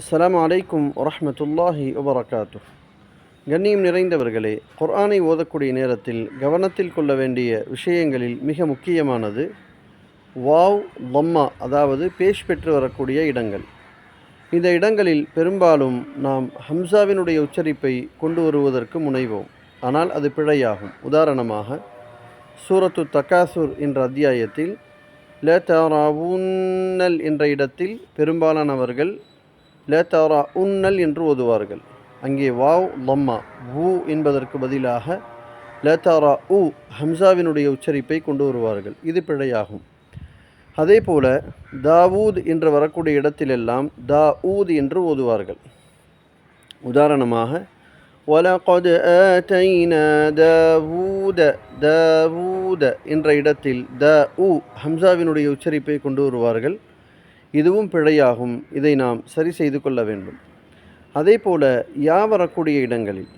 அஸ்லாம் அலைக்கும் வரமத்துல்லாஹி வபரகாத்து கண்ணியம் நிறைந்தவர்களே குர்ஆனை ஓதக்கூடிய நேரத்தில் கவனத்தில் கொள்ள வேண்டிய விஷயங்களில் மிக முக்கியமானது வாவ் லம்மா அதாவது பேஷ் பெற்று வரக்கூடிய இடங்கள். இந்த இடங்களில் பெரும்பாலும் நாம் ஹம்சாவினுடைய உச்சரிப்பை கொண்டு வருவதற்கு முனைவோம். ஆனால் அது பிழையாகும். உதாரணமாக சூரத்து தக்காசூர் என்ற அத்தியாயத்தில் ல தராவுன்னல் என்ற இடத்தில் பெரும்பாலானவர்கள் ல தரா உன்னல் என்று ஓதுவார்கள் அங்கே வாவ் லம்மா ஊ என்பதற்கு பதிலாக ல தரா உ ஹம்சாவினுடைய உச்சரிப்பை கொண்டு வருவார்கள் இது பிழையாகும் அதே போல தாவூத் என்று வரக்கூடிய இடத்திலெல்லாம் தா ஊத் என்று ஓதுவார்கள் உதாரணமாக وَلَقَدْ آتَيْنَا دَاوُودَ دَاوُودَ என்ற இடத்தில் த உ ஹம்சாவினுடைய உச்சரிப்பை கொண்டு வருவார்கள் இதுவும் பிழையாகும். இதை நாம் சரி செய்து கொள்ள வேண்டும். அதே போல யா வரக்கூடிய இடங்களில்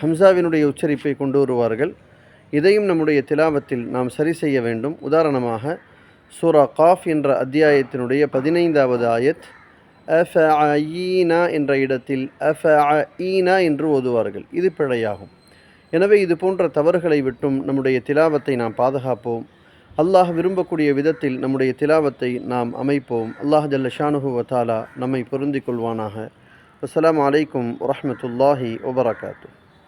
ஹம்சாவினுடைய உச்சரிப்பை கொண்டு வருவார்கள். இதையும் நம்முடைய திலாவத்தில் நாம் சரி செய்ய வேண்டும். உதாரணமாக சூரா காஃப் என்ற அத்தியாயத்தினுடைய பதினைந்தாவது ஆயத் அஃப ஈனா என்ற இடத்தில் அஃப ஈனா என்று ஓதுவார்கள். இது பிழையாகும். எனவே இது போன்ற தவறுகளை விட்டும் நம்முடைய திலாவத்தை நாம் பாதுகாப்போம். அல்லாஹ் விரும்பக்கூடிய விதத்தில் நம்முடைய திலாவத்தை நாம் அமைப்போம். அல்லாஹ் ஜல்ல ஷானுஹு வத்தாலா நம்மை பொருந்திக் கொள்வானாக. அஸ்லாம் அலைக்கும் வரமத்துல்லாஹி வபரகாத்தூ.